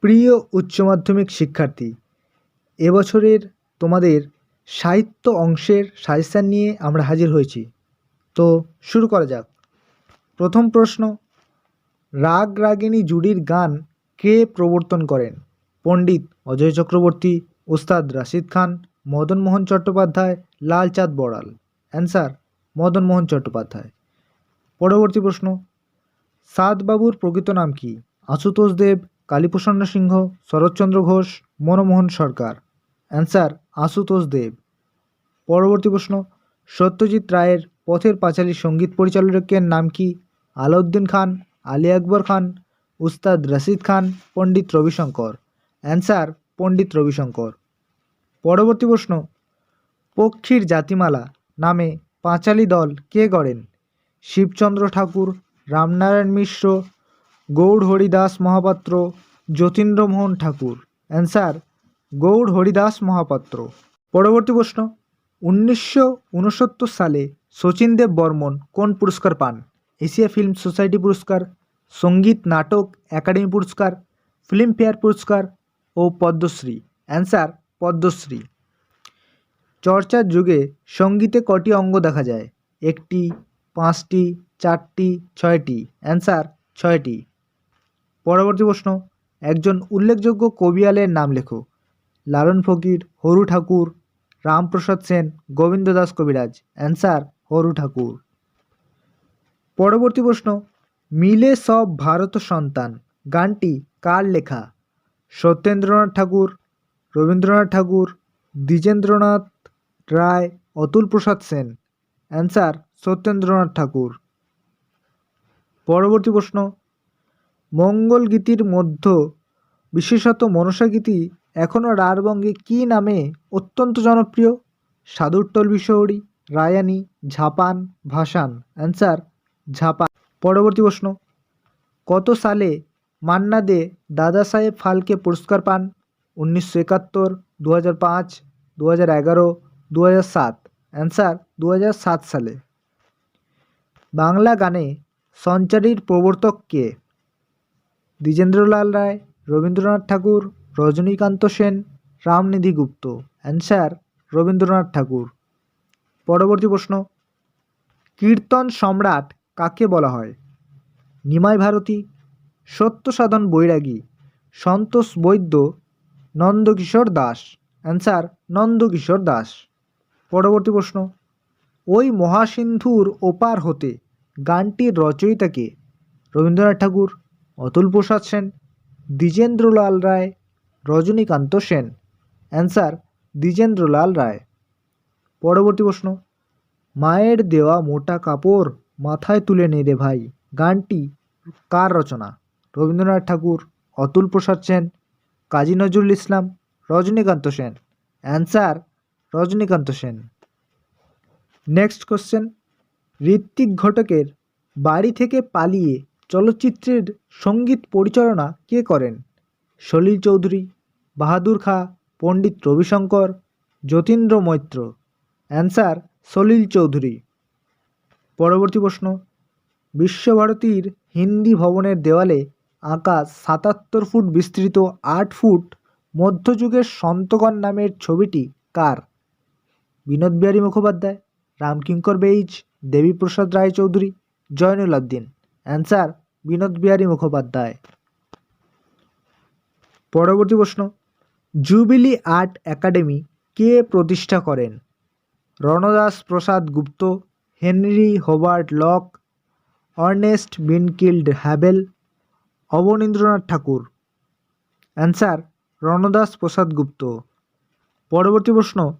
প্রিয় উচ্চ মাধ্যমিক শিক্ষার্থী এবছরের তোমাদের সাহিত্য অংশের সাজেশান নিয়ে আমরা হাজির হয়েছি। তো শুরু করা যাক। প্রথম প্রশ্ন, রাগ রাগিণী জুড়ির গান কে প্রবর্তন করেন? পণ্ডিত অজয় চক্রবর্তী, ওস্তাদ রাশিদ খান মদনমোহন চট্টোপাধ্যায়, লালচাঁদ বড়াল। অ্যান্সার মদনমোহন চট্টোপাধ্যায়। পরবর্তী প্রশ্ন সাতবাবুর প্রকৃত নাম কি? আশুতোষ দেব কালীপ্রসন্ন সিংহ, শরৎচন্দ্র ঘোষ, মনমোহন সরকার। অ্যান্সার আশুতোষ দেব। পরবর্তী প্রশ্ন, সত্যজিৎ রায়ের পথের পাঁচালী সংগীত পরিচালকের নাম কি? আলাউদ্দিন খান, আলী আকবর খান, উস্তাদ রশিদ খান, পণ্ডিত রবিশঙ্কর। অ্যান্সার পণ্ডিত রবিশঙ্কর। পরবর্তী প্রশ্ন, পক্ষীর জাতিমালা নামে পাঁচালী দল কে গড়েন? শিবচন্দ্র ঠাকুর, রামনারায়ণ মিশ্র গৌড় হরিদাস মহাপাত্র যতীন্দ্রমোহন ঠাকুর। অ্যান্সার গৌড় হরিদাস মহাপাত্র। পরবর্তী প্রশ্ন, উনিশশো উনসত্তর সালে শচীন দেব বর্মন কোন পুরস্কার পান? এশিয়া ফিল্ম সোসাইটি পুরস্কার, সংগীত নাটক একাডেমি পুরস্কার, ফিল্মফেয়ার পুরস্কার ও পদ্মশ্রী? অ্যান্সার পদ্মশ্রী। চর্চার যুগে সঙ্গীতে কটি অঙ্গ দেখা যায়? একটি, পাঁচটি, চারটি, ছয়টি? অ্যান্সার ছয়টি। পরবর্তী প্রশ্ন, একজন উল্লেখযোগ্য কবিয়ালের নাম লেখো। লালন ফকির, হরু ঠাকুর, রামপ্রসাদ সেন, গোবিন্দ দাস কবিরাজ। অ্যান্সার, হরু ঠাকুর। পরবর্তী প্রশ্ন, মিলে সব ভারত সন্তান, গানটি কার লেখা? সত্যেন্দ্রনাথ ঠাকুর, রবীন্দ্রনাথ ঠাকুর, দ্বিজেন্দ্রনাথ রায়, অতুল প্রসাদ সেন। অ্যান্সার, সত্যেন্দ্রনাথ ঠাকুর। পরবর্তী প্রশ্ন মঙ্গল গীতির মধ্য বিশেষত মনসা গীতি এখনও রাঢ়বঙ্গে কী নামে অত্যন্ত জনপ্রিয়? সাধুরটল বিশহরী রায়ানি, ঝাপান, ভাসান। অ্যান্সার, ঝাপান। পরবর্তী প্রশ্ন। কত সালে মান্না দে দাদা সাহেব ফালকে পুরস্কার পান? উনিশশো একাত্তর দু হাজার পাঁচ দু হাজার এগারো দু হাজার সাত। অ্যান্সার দু হাজার সাত সালে। বাংলা গানে সঞ্চারীর প্রবর্তক কে? দ্বিজেন্দ্রলাল রায়, রবীন্দ্রনাথ ঠাকুর, রজনীকান্ত সেন, রামনিধি গুপ্ত। অ্যান্সার রবীন্দ্রনাথ ঠাকুর। পরবর্তী প্রশ্ন। কীর্তন সম্রাট কাকে বলা হয়? নিমাই ভারতী, সত্যসাধন বৈরাগী, সন্তোষ বৈদ্য, নন্দকিশোর দাস। অ্যান্সার নন্দকিশোর দাস। পরবর্তী প্রশ্ন। ওই মহাসিন্ধুর ওপার হতে গানটির রচয়িতাকে রবীন্দ্রনাথ ঠাকুর অতুল প্রসাদ সেন, দ্বিজেন্দ্রলাল রায়, রজনীকান্ত সেন। অ্যান্সার দ্বিজেন্দ্রলাল রায়। পরবর্তী প্রশ্ন, মায়ের দেওয়া মোটা কাপড় মাথায় তুলে নে রে ভাই, গানটি কার রচনা? Rabindranath Tagore, Atul Prasad Sen, Kazi Nazrul Islam, Rajanikanta Sen. Answer Rajanikanta Sen. Next question Ritwik ঘটকের বাড়ি থেকে পালিয়ে চলচ্চিত্রের সংগীত পরিচালনা কে করেন? সলিল চৌধুরী, বাহাদুর খা, পণ্ডিত রবিশঙ্কর, যতীন্দ্র মৈত্র। অ্যান্সার, সলিল চৌধুরী। পরবর্তী প্রশ্ন। বিশ্বভারতীর হিন্দি ভবনের দেওয়ালে আঁকা সাতাত্তর ফুট বিস্তৃত আট ফুট মধ্যযুগের সন্তগণ নামের ছবিটি কার? বিনোদ বিহারী মুখোপাধ্যায়, রামকিঙ্কর বেইজ, দেবীপ্রসাদ রায়চৌধুরী, জয়নুল আবদিন। অ্যান্সার, বিনোদ বিহারী মুখোপাধ্যায়। পরবর্তী প্রশ্ন, জুবিলি আর্ট একাডেমি কে প্রতিষ্ঠা করেন? Ranadas Prasad Gupta, Henry Hobart Lock, Ernest Binfield Havell, Abanindranath Tagore. Answer, Ranadas Prasad Gupta. পরবর্তী প্রশ্ন,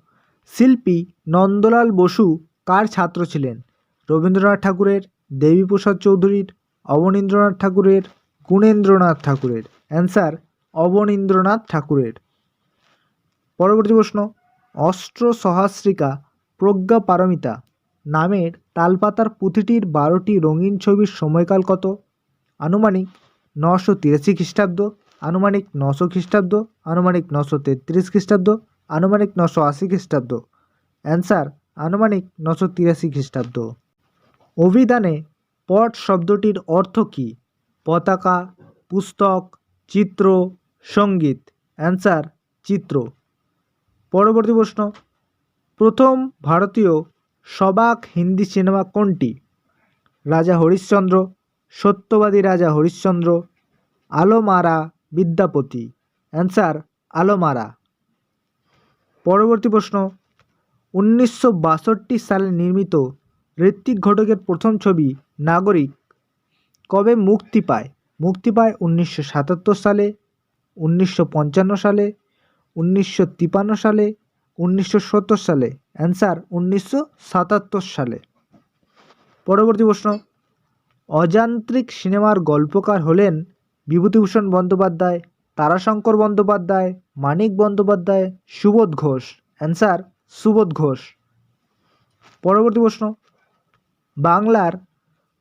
শিল্পী নন্দলাল বসু কার ছাত্র ছিলেন? রবীন্দ্রনাথ ঠাকুরের, দেবীপ্রসাদ চৌধুরীর অবনীন্দ্রনাথ ঠাকুরের, গুণেন্দ্রনাথ ঠাকুরের। অ্যান্সার অবনীন্দ্রনাথ ঠাকুরের। পরবর্তী প্রশ্ন, অস্ত্র সহাস্রিকা প্রজ্ঞা পারমিতা নামের তালপাতার পুঁথিটির বারোটি রঙিন ছবির সময়কাল কত? আনুমানিক নশো তিরাশি খ্রিস্টাব্দ, আনুমানিক নশো খ্রিস্টাব্দ, আনুমানিক নশো তেত্রিশ খ্রিস্টাব্দ, আনুমানিক নশো আশি খ্রিস্টাব্দ। অ্যান্সার আনুমানিক নশো তিরাশি খ্রিস্টাব্দ। অভিধানে পট শব্দটির অর্থ কী? পতাকা, পুস্তক, চিত্র, সংগীত। অ্যান্সার, চিত্র। পরবর্তী প্রশ্ন। প্রথম ভারতীয় সবাক হিন্দি সিনেমা কোনটি? রাজা হরিশ্চন্দ্র, সত্যবাদী রাজা হরিশ্চন্দ্র, আলোমারা বিদ্যাপতি। অ্যান্সার, আলোমারা। পরবর্তী প্রশ্ন। উনিশশো বাষট্টি সালে নির্মিত ঋত্বিক ঘটকের প্রথম ছবি নাগরিক কবে মুক্তি পায়? মুক্তি পায় উনিশশো সাতাত্তর সালে, উনিশশো পঞ্চান্ন সালে, উনিশশো সালে, উনিশশো সত্তর সালে। অ্যান্সার উনিশশো সাতাত্তর সালে। পরবর্তী প্রশ্ন। অযান্ত্রিক সিনেমার গল্পকার হলেন বিভূতিভূষণ বন্দ্যোপাধ্যায়, তারাশঙ্কর বন্দ্যোপাধ্যায়, মানিক বন্দ্যোপাধ্যায়, সুবোধ ঘোষ। অ্যান্সার সুবোধ ঘোষ। পরবর্তী প্রশ্ন। বাংলার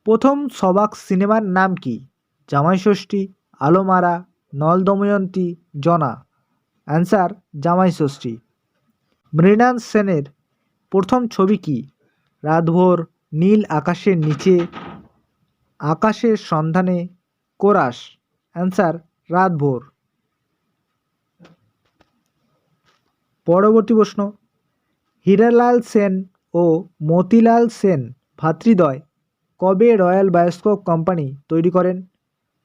প্রথম সবাক সিনেমার নাম কি? জামাই ষষ্ঠী আলোমারা নল দময়ন্তী জনা। অ্যান্সার জামাই ষষ্ঠী মৃণাল সেনের প্রথম ছবি কি? রাতভোর নীল আকাশের নিচে, আকাশের সন্ধানে কোরাস। অ্যান্সার, রাতভোর। পরবর্তী প্রশ্ন। হীরালাল সেন ও মতিলাল সেন ভাতৃদ্বয় কবে রয়্যাল বায়োস্কোপ কোম্পানি তৈরি করেন?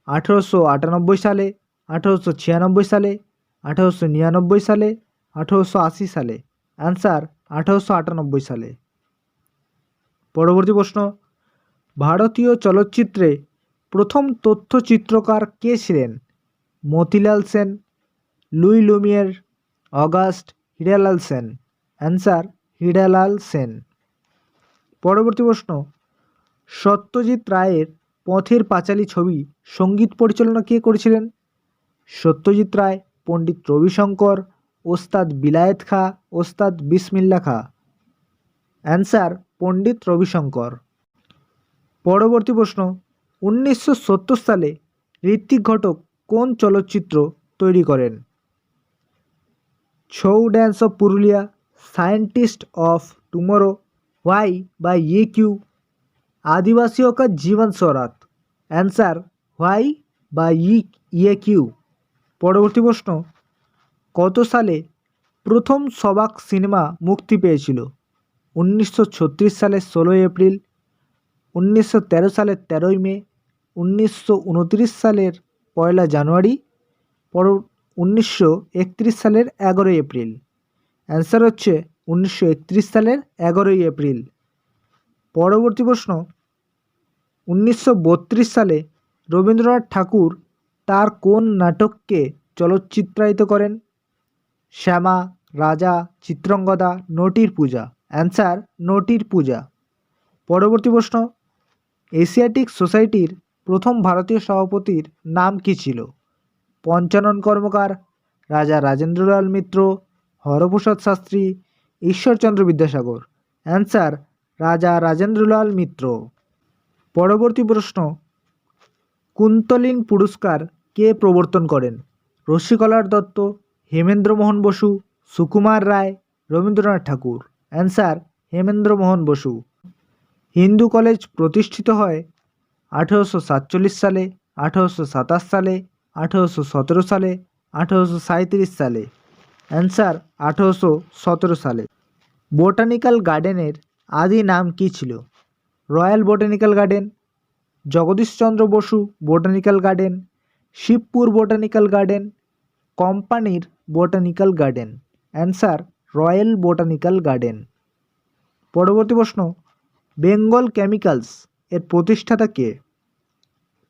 আঠেরোশো আটানব্বই সালে, আঠেরোশো ছিয়ানব্বই সালে, আঠেরোশো নিরানব্বই সালে, আঠেরোশো আশি সালে। অ্যান্সার, আঠেরোশো আটানব্বই সালে। পরবর্তী প্রশ্ন, ভারতীয় চলচ্চিত্রে প্রথম তথ্যচিত্রকার কে ছিলেন? Motilal Sen, Louis Lumiere, August Hiralal Sen. Answer, Hiralal Sen. পরবর্তী প্রশ্ন সত্যজিৎ রায়ের পথের পাঁচালী ছবি সংগীত পরিচালনা কে করেছিলেন? সত্যজিৎ রায়, পণ্ডিত রবিশঙ্কর, ওস্তাদ বিলায়েত খা, ওস্তাদ বিসমিল্লা খা। অ্যান্সার, পণ্ডিত রবিশঙ্কর। পরবর্তী প্রশ্ন, উনিশশো সত্তর সালে ঋত্বিক ঘটক কোন চলচ্চিত্র তৈরি করেন? Chhau dance of Purulia, scientist of tomorrow, Y বা ইয়ে কিউ। आदिवासियों का जीवन सौरात অ্যান্সার হোয়াই বা ই ইয়ে কিউ পরবর্তী প্রশ্ন কত সালে প্রথম সবাক সিনেমা মুক্তি পেয়েছিল উনিশশো ছত্রিশ সালের ষোলোই এপ্রিল উনিশশো তেরো সালের তেরোই মে উনিশশো উনত্রিশ সালের পয়লা জানুয়ারি পর উনিশশো একত্রিশ সালের এগারোই এপ্রিল অ্যান্সার হচ্ছে উনিশশো একত্রিশ সালের এগারোই এপ্রিল পরবর্তী প্রশ্ন, উনিশশো বত্রিশ সালে রবীন্দ্রনাথ ঠাকুর তার কোন নাটককে চলচ্চিত্রায়িত করেন? শ্যামা, রাজা, চিত্রঙ্গদা, নটির পূজা। অ্যান্সার, নটির পূজা। পরবর্তী প্রশ্ন, এশিয়াটিক সোসাইটির প্রথম ভারতীয় সভাপতির নাম কী ছিল? পঞ্চানন কর্মকার, রাজা রাজেন্দ্রলাল মিত্র, হরপ্রসাদ শাস্ত্রী, ঈশ্বরচন্দ্র বিদ্যাসাগর। অ্যান্সার রাজা রাজেন্দ্রলাল মিত্র। পরবর্তী প্রশ্ন, কুন্তলিন পুরস্কার কে প্রবর্তন করেন? রসিকলার দত্ত হেমেন্দ্রমোহন বসু, সুকুমার রায়, রবীন্দ্রনাথ ঠাকুর। অ্যান্সার হেমেন্দ্রমোহন বসু। হিন্দু কলেজ প্রতিষ্ঠিত হয় আঠেরোশো সাতচল্লিশ সালে, আঠেরোশো সাতাশ সালে, আঠেরোশো সতেরো সালে, আঠেরোশো সাঁইত্রিশ সালে। অ্যান্সার, আঠেরোশো সতেরো সালে। বোটানিক্যাল গার্ডেনের আদি নাম কী ছিল? Royal Botanical Garden, Jagadishchandra Bose Botanical Garden, Shibpur Botanical Garden, কোম্পানির Botanical Garden. Answer, Royal Botanical Garden. পরবর্তী প্রশ্ন, বেঙ্গল কেমিক্যালস এর প্রতিষ্ঠাতা কে?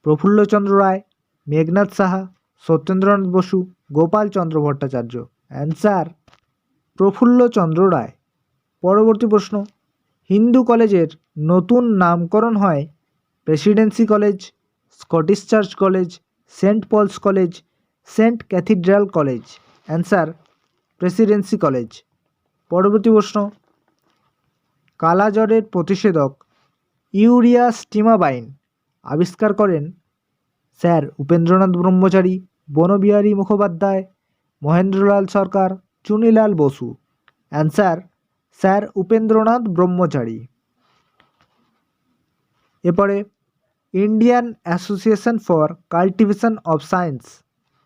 প্রফুল্লচন্দ্র রায় মেঘনাথ সাহা, সত্যেন্দ্রনাথ বসু গোপালচন্দ্র ভট্টাচার্য। অ্যান্সার, প্রফুল্লচন্দ্র রায়। পরবর্তী প্রশ্ন হিন্দু কলেজের নতুন নামকরণ হয় Presidency College, Scottish Church College, Saint Paul's College, Saint Cathedral College. Answer, Presidency College. পরবর্তী প্রশ্ন। কালাজ্বরের প্রতিষেধক ইউরিয়া স্টিমাবাইন আবিষ্কার করেন sir Upendranath Brahmachari, Banabihari Mukhopadhyay, Mahendralal Sarkar, Chunilal Bose. Answer sir Upendranath Brahmachari. এরপরে Indian Association for Cultivation of Science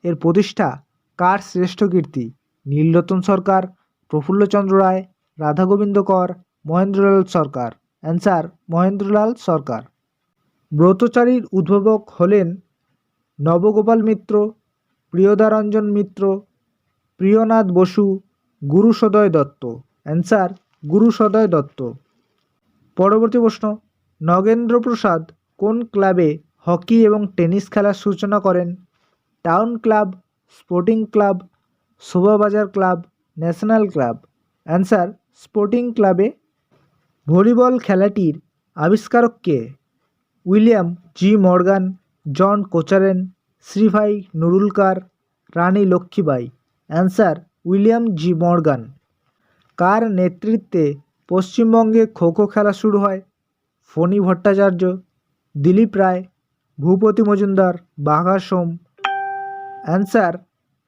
এর প্রতিষ্ঠা কার শ্রেষ্ঠ কীর্তি? নীলরতন সরকার, প্রফুল্লচন্দ্র রায়, রাধাগোবিন্দ কর, মহেন্দ্রলাল সরকার। অ্যান্সার, মহেন্দ্রলাল সরকার। ব্রতচারীর উদ্ভাবক হলেন নবগোপাল মিত্র, প্রিয়দারঞ্জন মিত্র, প্রিয়নাথ বসু, গুরুসদয় দত্ত। অ্যান্সার গুরুসদয় দত্ত। পরবর্তী প্রশ্ন, নগেন্দ্র প্রসাদ কোন ক্লাবে হকি এবং টেনিস খেলার সূচনা করেন? Town Club, Sporting Club, Shobhabazar Club, National Club? Answer, Sporting ক্লাবে ভলিবল খেলাটির আবিষ্কারক কে? William G Morgan, John Cochrane, Shribhai Nurulkar, Rani Lakshmibai. Answer, William G Morgan. কার নেতৃত্বে পশ্চিমবঙ্গে খো খো খেলা শুরু হয়? ফণী ভট্টাচার্য, দিলীপ রায়, ভূপতি মজুমদার বাঘা সোম। অ্যান্সার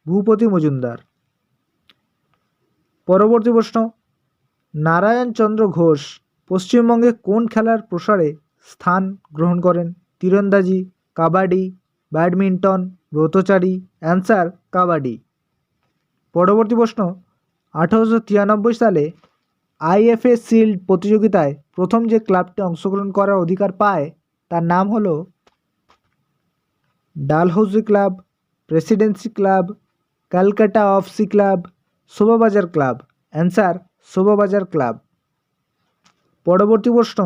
ভূপতি মজুমদার। পরবর্তী প্রশ্ন, নারায়ণ চন্দ্র ঘোষ পশ্চিমবঙ্গে কোন খেলার প্রসারে স্থান গ্রহণ করেন? তীরন্দাজি, কাবাডি, ব্যাডমিন্টন ব্রতচারী অ্যান্সার কাবাডি। পরবর্তী প্রশ্ন আঠারোশো তিরানব্বই সালে আইএফএ শিল্ড প্রতিযোগিতায় প্রথম যে ক্লাবটি অংশগ্রহণ করার অধিকার পায়, তার নাম হলো Dalhousie Club, Presidency Club, Calcutta FC Club, Shobhabazar Club. Answer, Shobhabazar Club. পরবর্তী প্রশ্ন,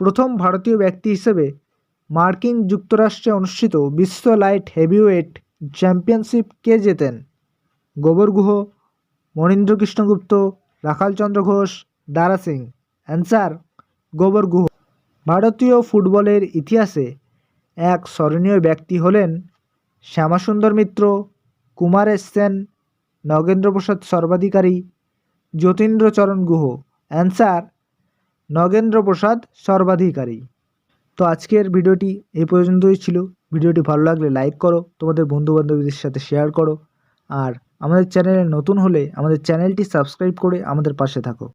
প্রথম ভারতীয় ব্যক্তি হিসেবে মার্কিন যুক্তরাষ্ট্রে অনুষ্ঠিত বিশ্ব লাইট হেভিওয়েট চ্যাম্পিয়নশিপ কে জেতেন? গোবর গুহ মনীন্দ্র কৃষ্ণগুপ্ত রাখালচন্দ্র ঘোষ, দারা সিং। অ্যান্সার গোবর গুহ। ভারতীয় ফুটবলের ইতিহাসে এক স্মরণীয় ব্যক্তি হলেন শ্যামাসুন্দর মিত্র, কুমারেশ সেন, নগেন্দ্রপ্রসাদ সর্বাধিকারী, যতীন্দ্রচরণ গুহ। অ্যান্সার নগেন্দ্রপ্রসাদ সর্বাধিকারী। তো আজকের ভিডিওটি এই পর্যন্তই ছিল। ভিডিওটি ভালো লাগলে লাইক করো। তোমাদের বন্ধুবান্ধবীদের সাথে শেয়ার করো। আর আমাদের চ্যানেলে নতুন হলে আমাদের চ্যানেলটি সাবস্ক্রাইব করে আমাদের পাশে থাকো।